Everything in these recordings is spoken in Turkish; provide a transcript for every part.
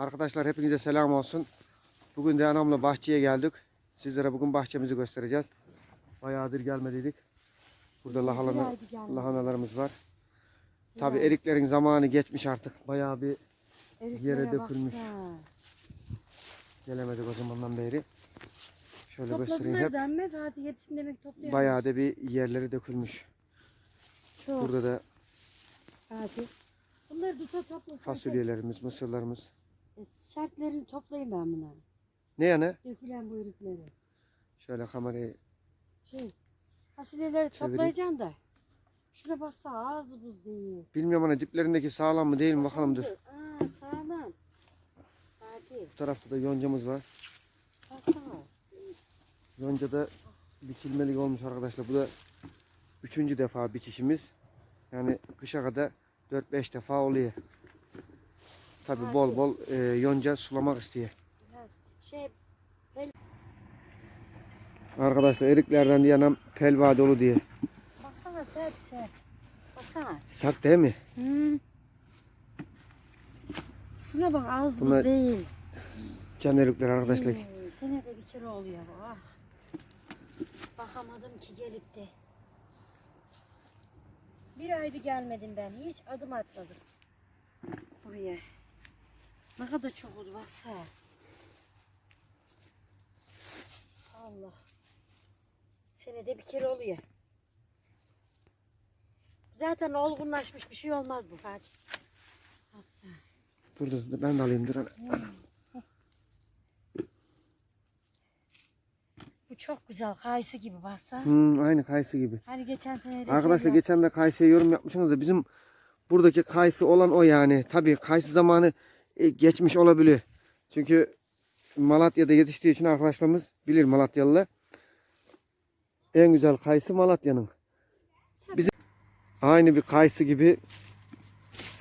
Arkadaşlar hepinize selam olsun. Bugün de anamla bahçeye geldik. Sizlere bugün bahçemizi göstereceğiz. Bayağıdır gelmediydik. Burada lahana, lahanalarımız var. Tabi eriklerin zamanı geçmiş artık. Bayağı bir Eriklere yere dökülmüş. baksana. gelemedik o zamandan beri. Şöyle göstereyim Topladılar hep. denme Fatih hepsini demek topluyor. Bayağı da bir yerleri dökülmüş. Çok Burada da Fatih. Bunları tuta toplasın. fasulyelerimiz, mısırlarımız. E, sertlerini toplayayım ben bunları. Ne yani? Dökülen bu ürükleri. Şöyle kamerayı Şey, fasulyeleri Çevireyim. toplayacaksın da. Şuna baksana ağzı buz değil. bilmiyorum ana diplerindeki sağlam mı değil mi bakalım dur. Aa sağlam. Fatih Bu tarafta da yoncamız var. baksana. Yonca da biçilmelik olmuş arkadaşlar. Bu da üçüncü defa biçişimiz. Yani kışa kadar 4-5 defa oluyor. Tabi bol bol e, yonca sulamak istiyor. Şey Arkadaşlar eriklerden diye anam pelva dolu diye. baksana sert sert. Baksana. Sert değil mi? Hı. Şuna bak ağız Bunlar- değil. Can erikler arkadaşlar. Hmm, senede bir kere oluyor bu. Ah. Bakamadım ki gelip de. Bir aydı gelmedim ben. Hiç adım atmadım. Buraya. Ne kadar çok oldu baksana. Allah. Senede bir kere oluyor. Zaten olgunlaşmış bir şey olmaz bu Fatih. Dur, ben de alayım dur. Bu çok güzel. Kayısı gibi baksana. Hmm, aynı kayısı gibi. Hani geçen sene de Arkadaşlar şey geçen de kayısıya yorum yapmışsınız da bizim buradaki kayısı olan o yani. Tabii kayısı zamanı geçmiş olabiliyor. Çünkü Malatya'da yetiştiği için arkadaşlarımız bilir Malatyalılar. En güzel kayısı Malatya'nın. Bizim aynı bir kayısı gibi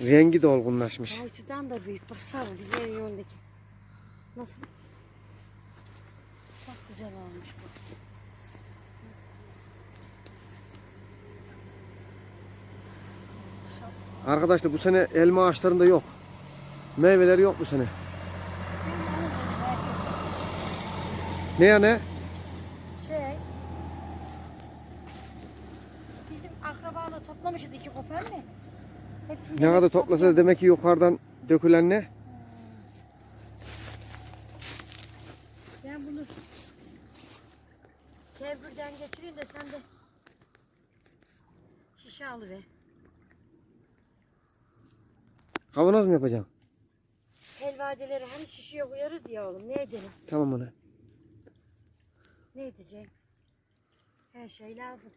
rengi de olgunlaşmış. Kayısıdan da büyük. Baksana bize yöndeki. Nasıl? Çok güzel olmuş bu. Arkadaşlar bu sene elma ağaçlarında yok. Meyveleri yok bu sene. Ne yani? Şey. Bizim akrabalar toplamışız iki kopar mı? Hepsini Ne kadar toplasa demek ki yukarıdan dökülen ne? Ben bunu kevgirden geçireyim de sen de şişe alıver. Kavanoz mu yapacaksın? Helvadeleri hani şişeye koyarız ya oğlum. Ne edelim? Tamam ana. Ne edeceğim? Her şey lazım.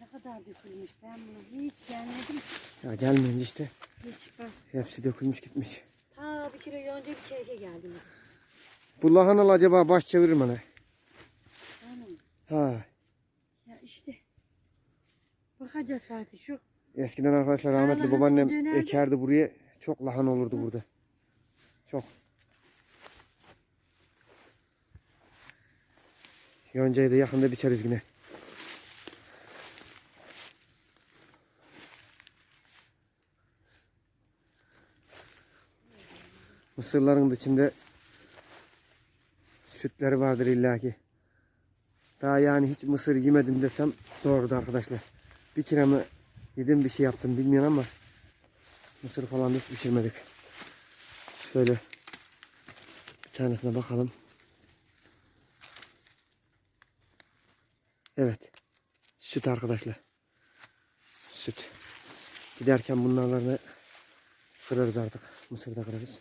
Ne kadar dökülmüş. Ben bunu hiç gelmedim. Ya gelmeyince işte Hiç bas. hepsi dökülmüş gitmiş. Ta bir kere önce bir çeyreğe geldim. Bu lahanalı acaba baş çevirir mi ana? Anam. Ha. Ya işte. Bakacağız Fatih. Şu Eskiden arkadaşlar rahmetli babaannem ekerdi buraya. Çok lahana olurdu burada. Çok. Yoncayı da yakında biçeriz yine. Mısırların da içinde sütleri vardır illaki. Daha yani hiç mısır yemedim desem doğrudur arkadaşlar. Bir kere mi yedim bir şey yaptım bilmiyorum ama mısır falan hiç pişirmedik. Şöyle bir tanesine bakalım. Evet. Süt arkadaşlar. Süt. Giderken bunlarla kırarız artık. Mısır da kırarız.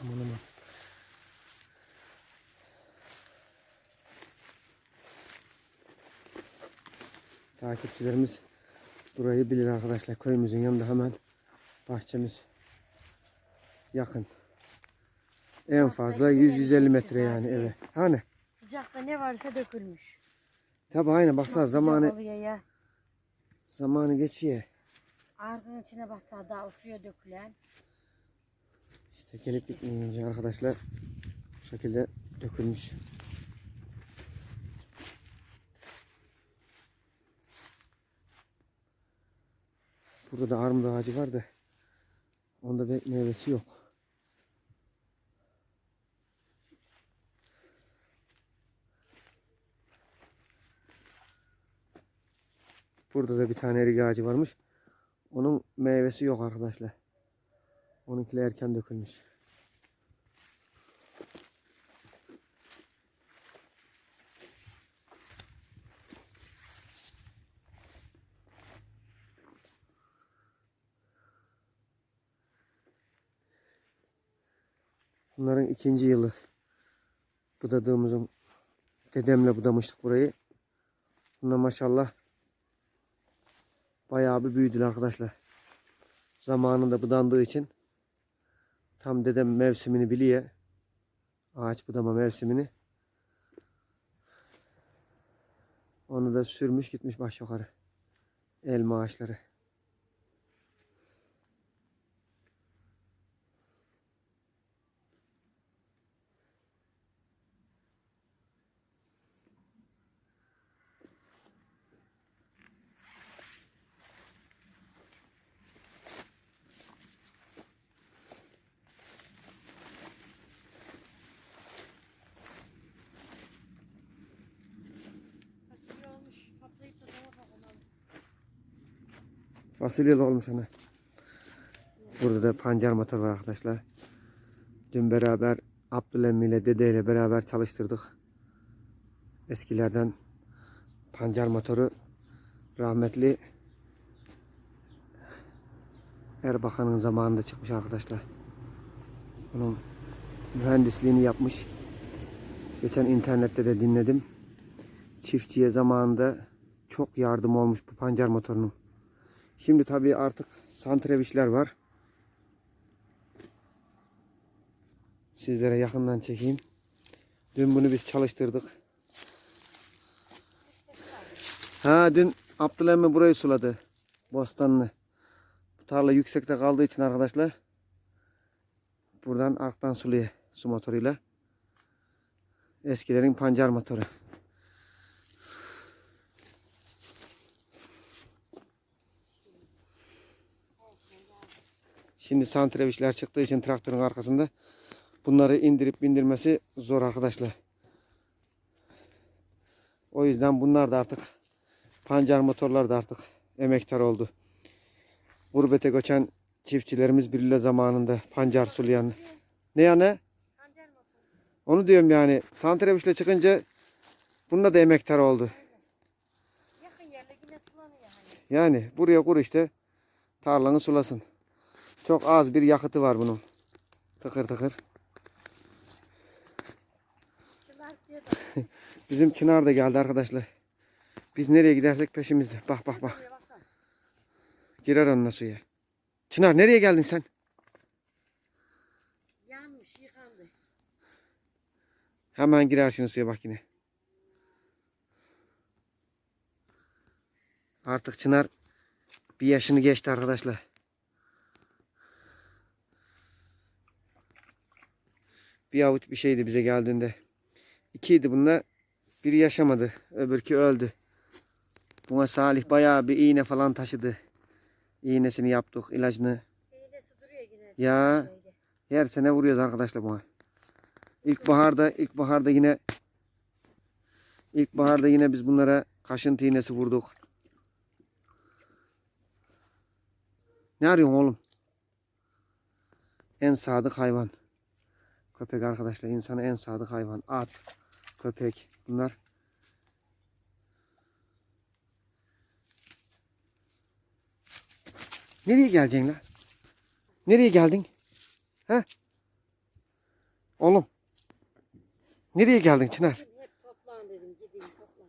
Aman aman. Takipçilerimiz burayı bilir arkadaşlar. Köyümüzün yanında hemen bahçemiz yakın. En fazla 100-150 metre yani eve. Hani sıcakta ne varsa dökülmüş. Tabi aynen baksana zamanı ya. zamanı geçiyor. Argının içine baksa daha o suya dökülen. İşte gelip gitmeyince arkadaşlar bu şekilde dökülmüş. Burada da armut ağacı var da onda pek meyvesi yok. Burada da bir tane erik ağacı varmış. Onun meyvesi yok arkadaşlar. Onunkiler erken dökülmüş. Bunların ikinci yılı. Budadığımızın dedemle budamıştık burayı. Bunlar maşallah bayağı bir büyüdüler arkadaşlar. Zamanında budandığı için tam dedem mevsimini biliyor. Ağaç budama mevsimini. Onu da sürmüş gitmiş baş yukarı. Elma ağaçları. Fasulyeli olmuş ana. Burada da pancar motor var arkadaşlar. Dün beraber Abdülemmi ile dede ile beraber çalıştırdık. Eskilerden pancar motoru rahmetli Erbakan'ın zamanında çıkmış arkadaşlar. Bunun mühendisliğini yapmış. Geçen internette de dinledim. Çiftçiye zamanında çok yardım olmuş bu pancar motorunun. Şimdi tabii artık santrevişler var. Sizlere yakından çekeyim. Dün bunu biz çalıştırdık. Ha dün Abdülhamid burayı suladı. Bostanlı. Bu tarla yüksekte kaldığı için arkadaşlar buradan arktan suluyor su motoruyla. Eskilerin pancar motoru. Şimdi santrevişler çıktığı için traktörün arkasında bunları indirip bindirmesi zor arkadaşlar. O yüzden bunlar da artık pancar motorlar da artık emektar oldu. Gurbete göçen çiftçilerimiz birle zamanında pancar sulayan. Ne? Pancar motoru. Onu diyorum yani. Santrevişle çıkınca bunda da emektar oldu. Yani buraya kur işte tarlanı sulasın. Çok az bir yakıtı var bunun. Tıkır tıkır. Bizim Çınar da geldi arkadaşlar. Biz nereye gidersek peşimizde. Bak bak bak. Girer onunla suya. Çınar nereye geldin sen? Yanmış, yıkandı. Hemen girer şimdi suya bak yine. Artık Çınar bir yaşını geçti arkadaşlar. Bir avuç bir şeydi bize geldiğinde. İkiydi bunlar. Biri yaşamadı. Öbürkü öldü. Buna Salih bayağı bir iğne falan taşıdı. İğnesini yaptık, ilacını. İğnesi duruyor yine. Ya. Her sene vuruyoruz arkadaşlar buna. İlkbaharda ilkbaharda yine ilkbaharda yine biz bunlara kaşıntı iğnesi vurduk. Ne arıyorsun oğlum? En sadık hayvan. Köpek arkadaşlar insana en sadık hayvan. At, köpek bunlar. Nereye geleceksin lan? Nereye geldin? He? Oğlum. Nereye geldin Çınar? Hep toplan dedim. Gideyim toplan.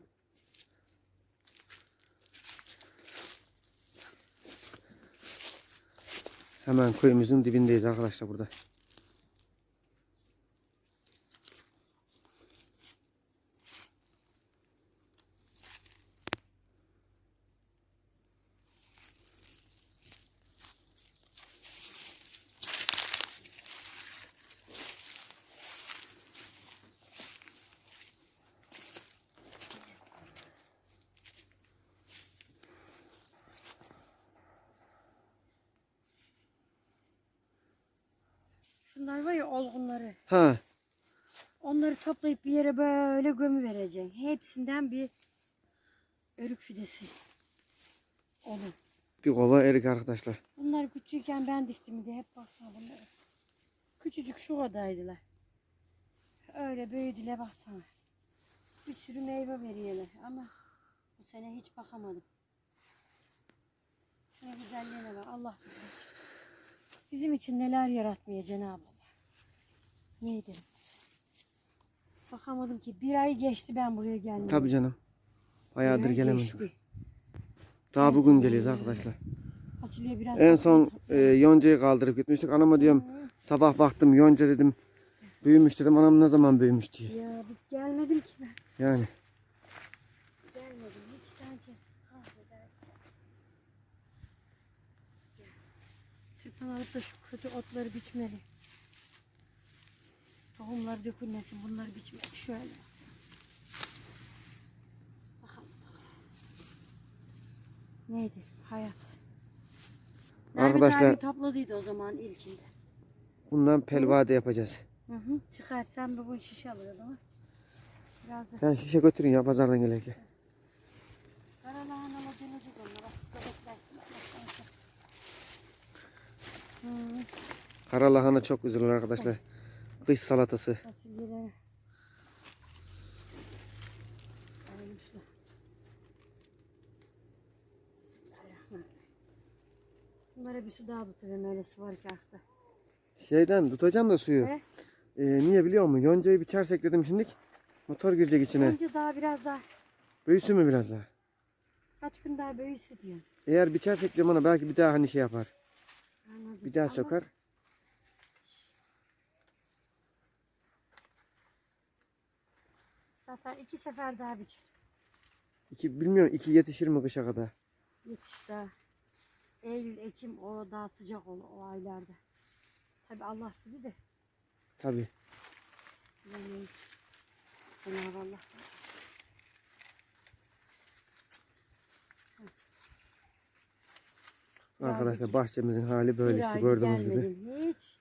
Hemen köyümüzün dibindeyiz arkadaşlar burada. Şunlar var ya olgunları. Ha. Onları toplayıp bir yere böyle gömü vereceksin. Hepsinden bir örük fidesi. Olur. Bir kova erik arkadaşlar. Bunlar küçükken ben diktim diye hep baksana bunları. Küçücük şu kadaydılar. Öyle büyüdüler baksana. Bir sürü meyve veriyorlar ama bu sene hiç bakamadım. Şuna güzelliğine bak Allah bizim için. Bizim için neler yaratmıyor Cenab-ı Allah. Ne edelim? Bakamadım ki bir ay geçti ben buraya gelmeye. Tabii canım. Bayağıdır ay gelemedim. Daha bugün geliyoruz arkadaşlar. Fasulye biraz En son e, yoncayı kaldırıp gitmiştik. Anama diyorum sabah baktım yonca dedim. Büyümüş dedim. Anam ne zaman büyümüş diye. Ya biz gelmedim ki ben. Yani. Gelmedim hiç sanki. Tırpan alıp da şu kötü otları biçmeli. Tohumlar dökülmesin bunları biçmeli. Şöyle. Bakalım. Neydi? Hayat. Arkadaşlar- Nerede topladıydı o zaman ilkinde. Bundan pelvade yapacağız. Hı hı. Çıkarsam bugün şişe alırdım ama. Biraz da Sen şişe götürün ya pazardan gelirken. Karalahanalı gelecek onlara. Bebekler. Hı, Kara lahana çok olur arkadaşlar. Kış salatası. Almışlar. Bunlara bir su daha tutuyorum öyle su var ki akta. Şeyden tutacağım da suyu. He? Ee, niye biliyor musun? Yoncayı biçersek dedim şimdi. Motor girecek içine. Önce daha biraz daha Büyüsün mü biraz daha? kaç gün daha büyüsün diyor. Eğer biçersek diyorum ona belki bir daha hani şey yapar. Anladım. Bir daha Ama sokar. Zaten iki sefer daha biçim. İki, bilmiyorum iki yetişir mi kışa kadar? Yetiş daha. Eylül, Ekim o daha sıcak ol o aylarda. Tabi Allah bilir de. Tabii. bilemeyiz. Cenab-ı Allah. Arkadaşlar bahçemizin hali böyle Bir işte gördüğünüz gibi. Hiç.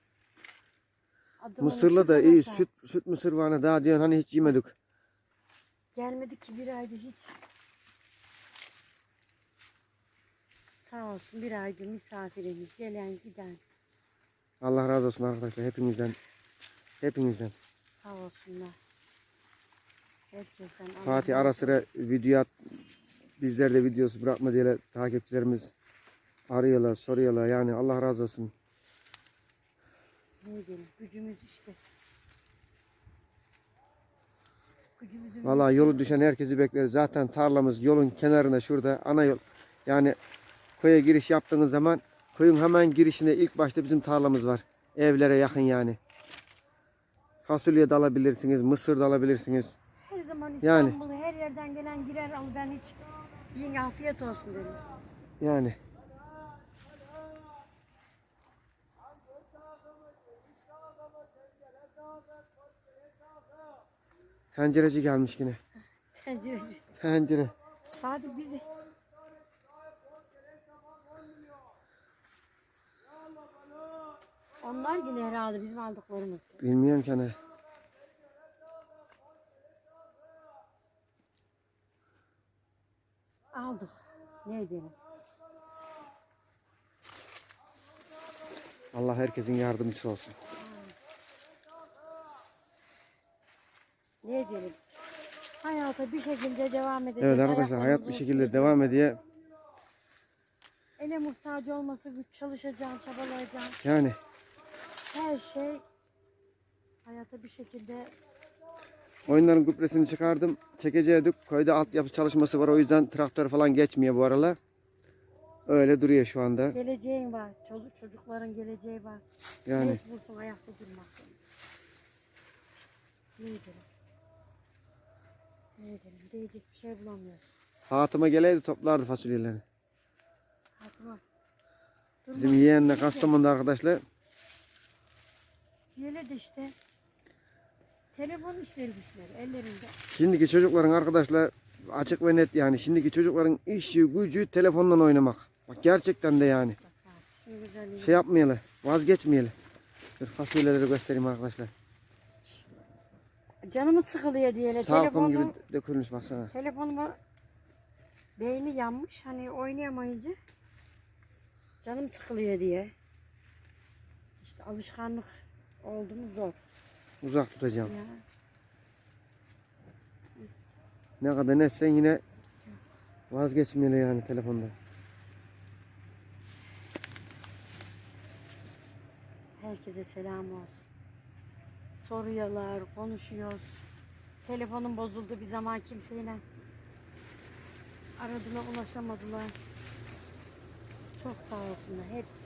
Adım Mısırla da iyi. Süt, süt mısır var daha diyorsun hani hiç yemedik. Gelmedik ki bir ayda hiç. Sağ olsun bir ayda misafirimiz gelen giden. Allah razı olsun arkadaşlar hepinizden. Hepinizden. Sağ olsunlar. Herkesten. Fatih ara sıra video at. Bizler de videosu bırakma diye takipçilerimiz arıyorlar, soruyorlar. Yani Allah razı olsun. Ne diyelim gücümüz işte. Vallahi yolu düşen herkesi bekleriz. Zaten tarlamız yolun kenarında şurada ana yol. Yani köye giriş yaptığınız zaman köyün hemen girişine ilk başta bizim tarlamız var. Evlere yakın yani. Fasulye de alabilirsiniz, mısır da alabilirsiniz. her zaman Yani. İstanbul'u her yerden gelen girer al ben hiç yiyin afiyet olsun dedim. Yani. Tencereci gelmiş yine. Tencereci. Tencere. Hadi bizi. Onlar yine herhalde bizim aldıklarımız. Bilmiyorum ki hani. Aldık. Ne edelim? Allah herkesin yardımcısı olsun. Ne edelim? Hayata bir şekilde devam edeceğiz. Evet arkadaşlar hayat bir şekilde devam ediyor. Ele muhtaç olması güç çalışacağım, çabalayacağım. Yani Her şey hayata bir şekilde oyunların gübresini çıkardım. Çekeceydik. Köyde altyapı çalışması var. O yüzden traktör falan geçmiyor bu aralar. Öyle duruyor şu anda. geleceğin var. Çocuk çocukların geleceği var. Yani Mecbursun ayakta durmak. Edelim? Ne edelim? Diyecek bir şey bulamıyoruz. hatıma geleydi toplardı fasulyelerini. Hatıma. Bizim yeğenle Kastamonu'da arkadaşlar. Yele de işte telefon işleri güçleri ellerinde. Şimdiki çocukların arkadaşlar açık ve net yani. Şimdiki çocukların işi gücü telefondan oynamak. Bak gerçekten de yani. Bak güzelliği. Şey yapmayalım. Vazgeçmeyelim. Dur fasulyeleri göstereyim arkadaşlar. Canımız sıkılıyor diye. Salkım gibi dökülmüş baksana. telefonuma beyni yanmış. Hani oynayamayınca canım sıkılıyor diye. İşte alışkanlık oldu mu zor. Uzak tutacağım. Ya. Ne kadar netsen yine vazgeçmeyeli yani telefonda. Herkese selam olsun. Soruyorlar, konuşuyoruz. Telefonum bozuldu bir zaman kimseyle. Aradılar, ulaşamadılar. Çok sağ olsunlar. Hepsi.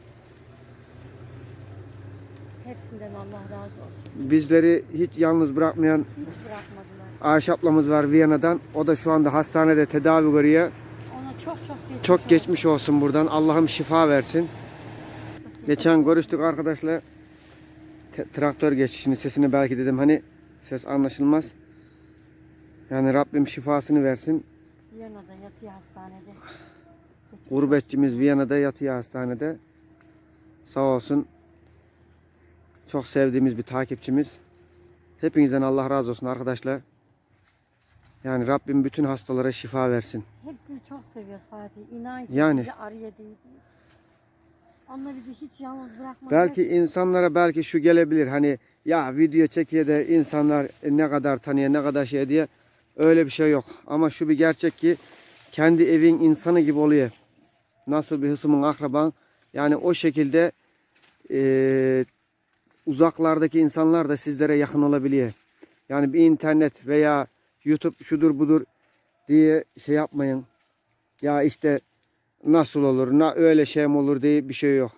Hepsinden Allah razı olsun. Bizleri hiç yalnız bırakmayan Hiç bırakmadılar. Ayşe ablamız var Viyana'dan. O da şu anda hastanede tedavi görüyor. Ona çok çok geçmiş Çok olsun. geçmiş olsun buradan. Allah'ım şifa versin. Geçen görüştük arkadaşlar. Traktör geçişini sesini belki dedim hani ses anlaşılmaz. Yani Rabbim şifasını versin. Viyana'da yatıyor hastanede. Gurbetçimiz Viyana'da yatıyor hastanede. Sağ olsun. Çok sevdiğimiz bir takipçimiz. Hepinizden Allah razı olsun arkadaşlar. Yani Rabbim bütün hastalara şifa versin. Hepsini çok seviyoruz Fatih. İnan ki Yani. bizi arıyor değil. Onlar bizi hiç yalnız bırakmadı. Belki insanlara belki şu gelebilir hani ya video çekiyor da insanlar ne kadar tanıyor ne kadar şey diye öyle bir şey yok. Ama şu bir gerçek ki kendi evin insanı gibi oluyor. Nasıl bir hısımın akraban yani o şekilde eee, uzaklardaki insanlar da sizlere yakın olabiliyor. Yani bir internet veya YouTube şudur budur diye şey yapmayın. Ya işte nasıl olur, na öyle şey mi olur diye bir şey yok.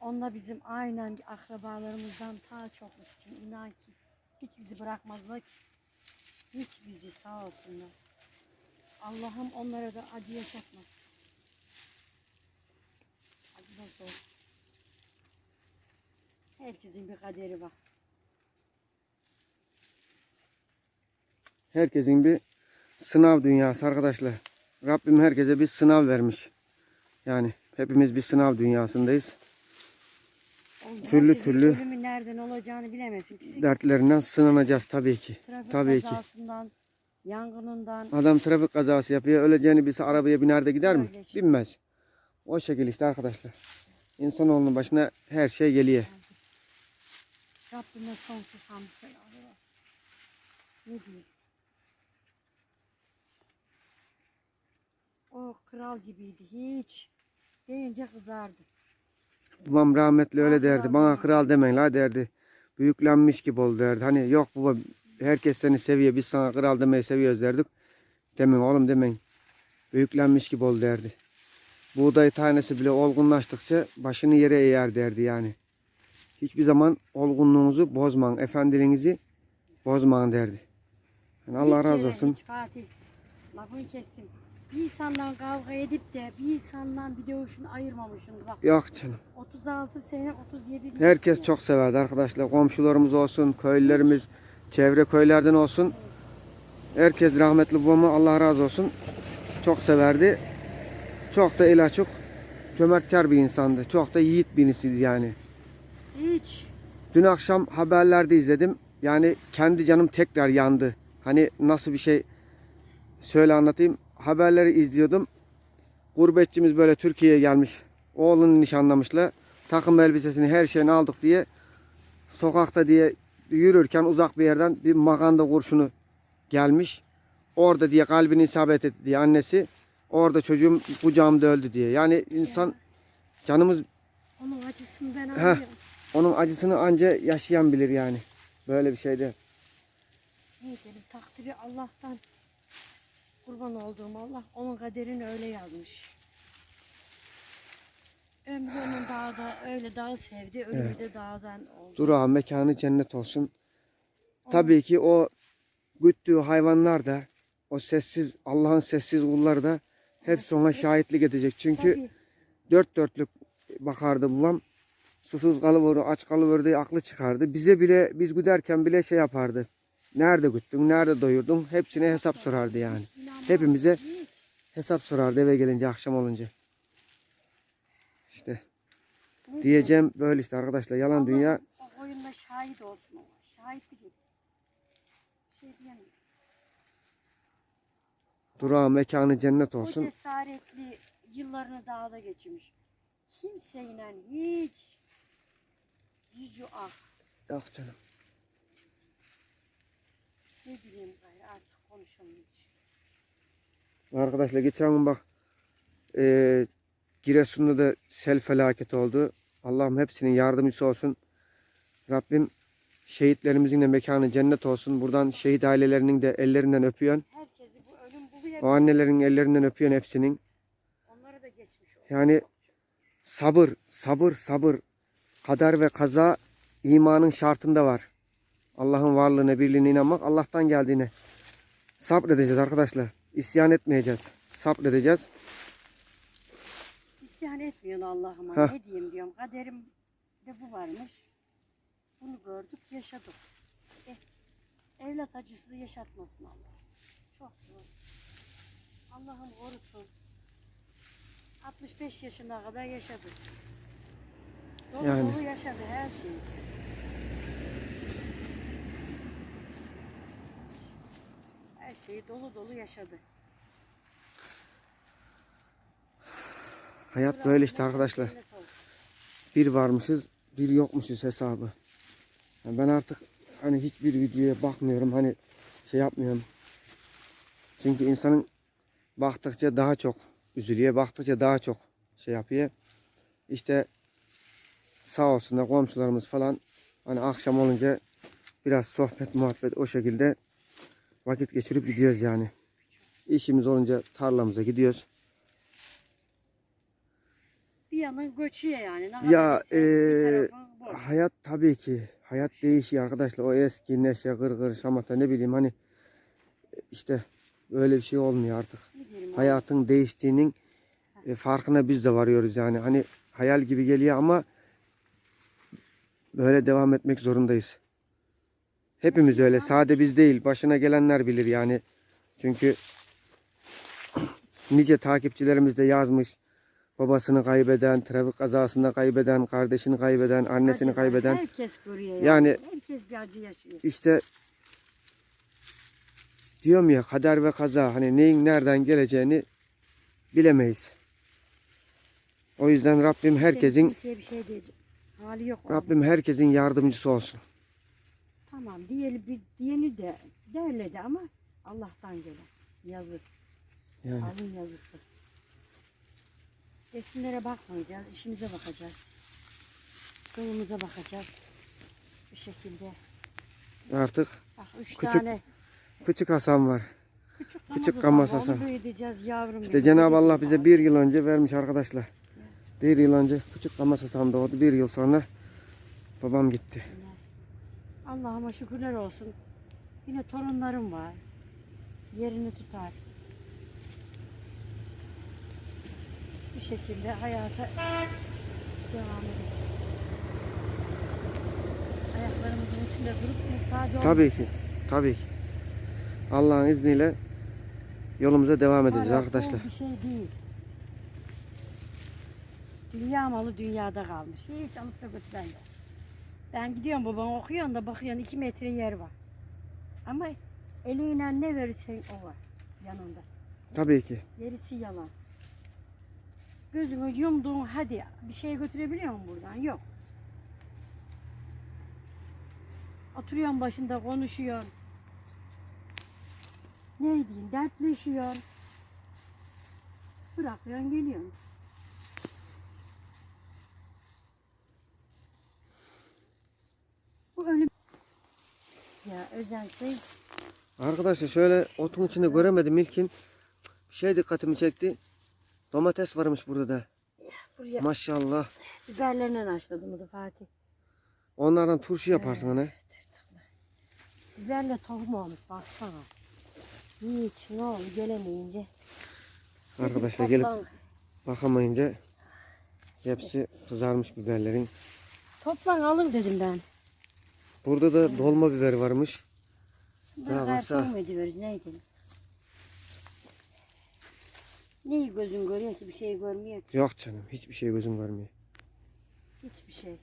Onlar bizim aynen akrabalarımızdan daha çok üstün. İnan ki hiç bizi bırakmazlar ki. Hiç bizi sağ olsunlar. Allah'ım onlara da acı yaşatmasın. Acı da zor. Herkesin bir kaderi var. Herkesin bir sınav dünyası arkadaşlar. Rabbim herkese bir sınav vermiş. Yani hepimiz bir sınav dünyasındayız. O Türlü türlü nereden olacağını bilemezsin. Fizik Dertlerinden sınanacağız tabii ki. trafik Tabii ki. yangınından. Adam trafik kazası yapıyor. Öleceğini bilse arabaya biner de gider mi? İşte. Binmez. O şekil işte arkadaşlar. İnsanoğlunun başına her şey geliyor. Rabbime sonsuz hamd selamlar olsun. Ne diyeyim? O kral gibiydi hiç. Deyince kızardı. Babam rahmetli öyle derdi. Bana kral demeyin la derdi. Büyüklenmiş gibi oldu derdi. Hani yok baba herkes seni seviyor. Biz sana kral demeyi seviyoruz derdik. Demeyin oğlum demeyin. Büyüklenmiş gibi oldu derdi. Buğday tanesi bile olgunlaştıkça başını yere eğer derdi yani. Hiçbir zaman olgunluğunuzu bozmayın. Efendiliğinizi bozmayın derdi. Yani Allah razı olsun. Fatih lafını kestim. Bir insandan kavga edip de bir insandan bir dövüşünü ayırmamışsın. Bak Yok canım. 36 sene 37 Herkes sene. çok severdi arkadaşlar. Komşularımız olsun, köylülerimiz, çevre köylerden olsun. Herkes rahmetli babamı Allah razı olsun. Çok severdi. Çok da el açık, cömertkar bir insandı. Çok da yiğit birisiz yani. Hiç. Dün akşam haberlerde izledim. Yani kendi canım tekrar yandı. Hani nasıl bir şey söyle anlatayım. Haberleri izliyordum. Gurbetçimiz böyle Türkiye'ye gelmiş. Oğlunu nişanlamışlar. Takım elbisesini her şeyini aldık diye sokakta diye yürürken uzak bir yerden bir maganda kurşunu gelmiş. Orada diye kalbini isabet etti diye annesi. Orada çocuğum kucağımda öldü diye. Yani insan canımız Onun acısını ben Heh. anlıyorum. onun acısını anca yaşayan bilir yani. Böyle bir şeyde. Ne diyelim takdiri Allah'tan kurban olduğum Allah onun kaderini öyle yazmış. Ömrü onun dağda öyle dağı sevdi, ölümü Evet. de dağdan oldu. Durağı mekanı cennet olsun. Tabii ki o güttüğü hayvanlar da o sessiz Allah'ın sessiz kulları da hepsi ona şahitlik edecek. Çünkü Tabii, dört dörtlük bakardı babam. Susuz kalıvır, aç kalıvır diye aklı çıkardı. Bize bile biz güderken bile şey yapardı. Nerede güttün, nerede doyurdun hepsine hesap sorardı yani. Hepimize hesap sorardı eve gelince akşam olunca. İşte Diyeceğim böyle işte arkadaşlar yalan Allah dünya. O oyunda şahit olsun o. Etsin. Bir şey diyemem. Durağı mekanı cennet O olsun. cesaretli yıllarını dağda geçirmiş. Kimseyle hiç yüzü ak. Yok canım. Ne bileyim gayrı artık konuşamıyorum. Arkadaşlar geçen gün bak eee Giresun'da da sel felaketi oldu. Allah'ım hepsinin yardımcısı olsun. Rabbim şehitlerimizin de mekanı cennet olsun. Buradan şehit ailelerinin de ellerinden öpüyorsun. Herkesi bu ölüm buluyor. O annelerin ellerinden öpüyorsun hepsinin. Onlara da geçmiş olsun. Yani sabır, sabır, sabır. Kader ve kaza imanın şartında var. Allah'ın varlığına, birliğine inanmak Allah'tan geldiğine. Sabredeceğiz arkadaşlar. İsyan etmeyeceğiz. Sabredeceğiz. İsyan etmiyorsun Allah'ıma. Heh. Ne diyeyim diyorum. Kaderimde bu varmış. Bunu gördük, yaşadık. Eh, evlat acısı yaşatmasın Allah. Çok zor. Allah'ım korusun. 65 yaşına kadar yaşadı. Dolu Yani. dolu yaşadı her şeyi. Her şeyi dolu dolu yaşadı. Hayat böyle işte arkadaşlar. Olsun. Bir varmışız, bir yokmuşuz hesabı. Yani ben artık hani hiçbir videoya bakmıyorum. Hani şey yapmıyorum. Çünkü insanın baktıkça daha çok üzülüyor. Baktıkça daha çok şey yapıyor. İşte sağ olsunlar komşularımız falan hani akşam olunca biraz sohbet muhabbet o şekilde vakit geçirip gidiyoruz yani. İşimiz olunca tarlamıza gidiyoruz. Bir yandan göçüyor yani. Ne Ya boş. hayat tabii ki hayat değişiyor arkadaşlar. O eski neşe gır gır şamata ne bileyim hani işte öyle bir şey olmuyor artık. Hayatın değiştiğinin e, farkına biz de varıyoruz yani. Hani hayal gibi geliyor ama böyle devam etmek zorundayız. Hepimiz öyle. Sade biz değil. Başına gelenler bilir yani. Çünkü nice takipçilerimiz de yazmış. Babasını kaybeden, trafik kazasında kaybeden, kardeşini kaybeden, annesini Acı- kaybeden. Herkes görüyor yani. Yani- Herkes bir acı yaşıyor. İşte diyorum ya kader ve kaza hani neyin nereden geleceğini bilemeyiz. O yüzden Rabbim herkesin bir şey diyecek. Hali yok. Rabbim herkesin yardımcısı olsun. Tamam diyeli bir diyeni de derledi ama Allah'tan gelen yazı. Yani Alın yazısı. Resimlere bakmayacağız. işimize bakacağız. Yolumuza bakacağız. Bu şekilde. artık Bak üç Küçük tane küçük Hasan var. küçük, küçük Onu büyüteceğiz yavrum. İşte. Cenab-ı Allah bize bir yıl önce vermiş arkadaşlar. Bir yıl önce küçük Hamas Hasan doğdu. Bir yıl sonra babam gitti. Allah'ıma şükürler olsun. Yine torunlarım var. Yerini tutar. Bir şekilde hayata devam edeceğiz. Ayaklarımızın üstünde durup muhtaç olmayacağız. Tabii ki. Tabii ki. Allah'ın izniyle yolumuza devam edeceğiz Para, arkadaşlar. pul Bir şey değil. Dünya malı dünyada kalmış. Hiç alıp da götüren yok. Ben gidiyorum babam okuyorsun da bakıyorsun iki metre yer var. Ama eliyle ne verirsen o var yanında. Tabii ki. Gerisi yalan. Gözünü yumduğun hadi bir şey götürebiliyor musun buradan? Yok. Oturuyorsun başında konuşuyorsun. Ne diyeyim dertleşiyorsun. Bırakıyorsun geliyorsun. Bu ölüm. Ya özense Arkadaşlar şöyle otun içinde göremedim ilkin. Bir şey dikkatimi çekti. Domates varmış burada da. buraya Maşallah. biberlerine haşladım da Fatih. Onlardan turşu yaparsın hani. Biberle tohum olmuş baksana. Hiç ne oldu gelemeyince. Arkadaşlar gelip Toplan- bakamayınca hepsi kızarmış biberlerin. Toplan alın dedim ben. Burada da dolma biber varmış. Daha varsa- tohum ediyoruz ne edelim. Neyi gözün görüyor ki bir şey görmüyor ki. Yok canım hiçbir şey gözüm görmüyor. Hiçbir şey.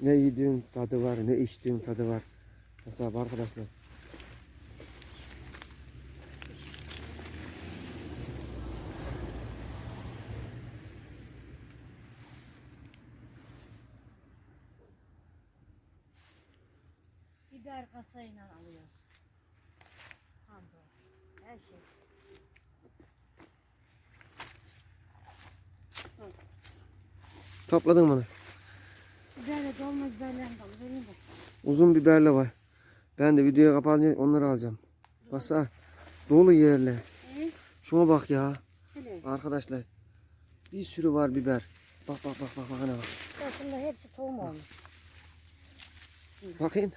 Ne yediğin tadı var, ne içtiğin tadı var. Mesela arkadaşlar. Kasayla alıyor. Hamdolsun. Her şey. Topladın mı? Biberle dolma biberlerini de al. Vereyim de. Uzun biberle var. Ben de videoyu kapatınca onları alacağım. Basa dolu yerle. Ee, Şuna bak ya. Arkadaşlar bir sürü var biber. Bak bak bak bak bak ana bak. Aslında hepsi tohum olmuş. Bakayım.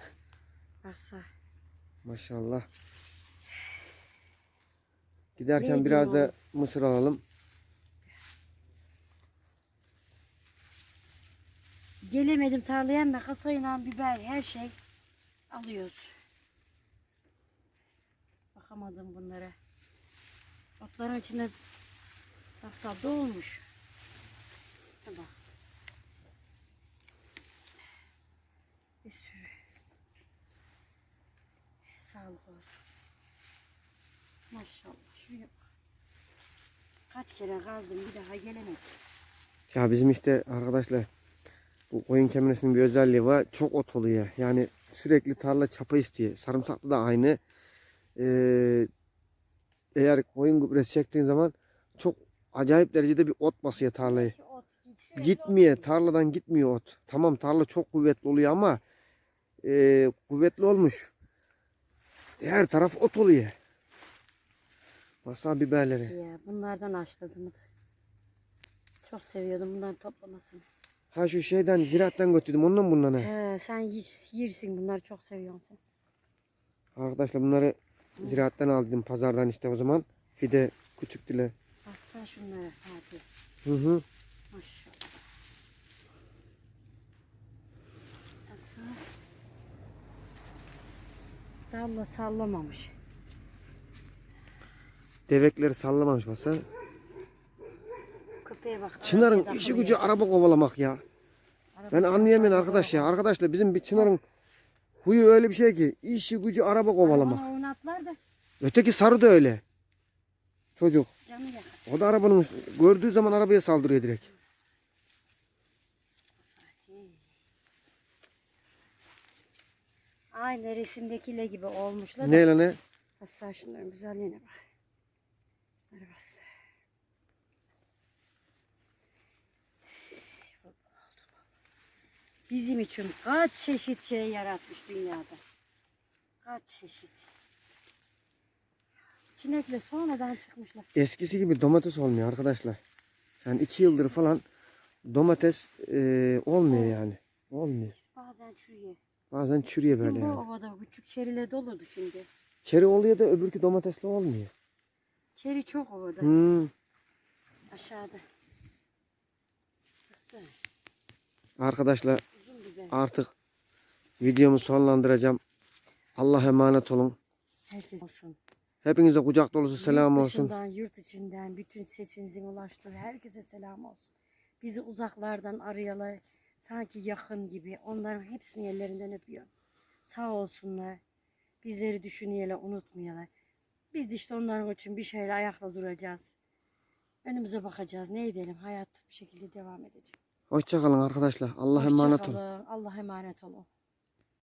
Maşallah. Giderken Neydi biraz da mısır alalım. Gelemedim tarlaya ama kasayla biber her şey alıyoruz. Bakamadım bunlara. Otların içinde baksa dolmuş. Bak. Bir sürü. Olsun. Maşallah. Şuraya bak. Kaç kere kazdım bir daha gelemedim. Ya bizim işte arkadaşlar bu koyun kemiresinin bir özelliği var. Çok ot oluyor. Yani sürekli tarla çapa istiyor. Sarımsaklı da aynı. Ee, eğer koyun gübresi çektiğin zaman çok acayip derecede bir ot basıyor tarlayı. Ot Gitmiyor. Tarladan gitmiyor ot. Tamam tarla çok kuvvetli oluyor ama e, kuvvetli olmuş. Her taraf ot oluyor. Masa biberleri. Ya bunlardan açladım. Çok seviyordum bunların toplamasını. Ha şu şeyden ziraattan götürdüm ondan bundan. He, sen yiy- yersin bunları çok seviyorsun sen. Arkadaşlar bunları ziraattan aldım pazardan işte o zaman. Fide küçük dile. Baksana şunlara Fatih. Hı hı. Maşallah. Baksana. Dalla sallamamış. Devekleri sallamamış basa. Köpeğe bak. Çınar'ın arabaya işi takılıyor. gücü araba kovalamak ya. Ben anlayamıyorum arkadaş ya. Arkadaşlar bizim bir Çınar'ın huyu öyle bir şey ki işi gücü araba kovalamak. Arabana oynatlar da Öteki sarı da öyle. Çocuk. canı yakar. O da arabanın gördüğü zaman arabaya saldırıyor direkt. Aynı resimdekiyle gibi olmuşlar. Ne lan ne? Bassa şunların güzelliğine bak. Bas. Bizim için kaç çeşit şey yaratmış dünyada. Kaç çeşit. Çinekle sonradan çıkmışlar. Eskisi gibi domates olmuyor arkadaşlar. Yani iki yıldır falan domates e, olmuyor yani. Olmuyor. Bazen çürüyor. Bazen çürüyor böyle Bizim bu yani. ovada küçük çeriyle doludu şimdi. Çeri oluyor da öbürkü domatesli olmuyor. Çeri çok ovada. Hmm. Aşağıda. Baksana, Arkadaşlar Uzun biber. artık videomu sonlandıracağım. Allah emanet olun. Herkes olsun. Hepinize kucak dolusu selam yurt olsun. dışından, yurt içinden bütün sesinizin ulaştığı herkese selam olsun. Bizi uzaklardan arayalar, sanki yakın gibi. Onların hepsini ellerinden öpüyorum. Sağ olsunlar. Bizleri düşünüyorlar, unutmuyorlar. Biz de işte onların için bir şeyle ayakta duracağız. Önümüze bakacağız. Ne edelim? Hayat bir şekilde devam edecek. Hoşçakalın arkadaşlar. Allah emanet olun. Hoşça. Allah emanet olun.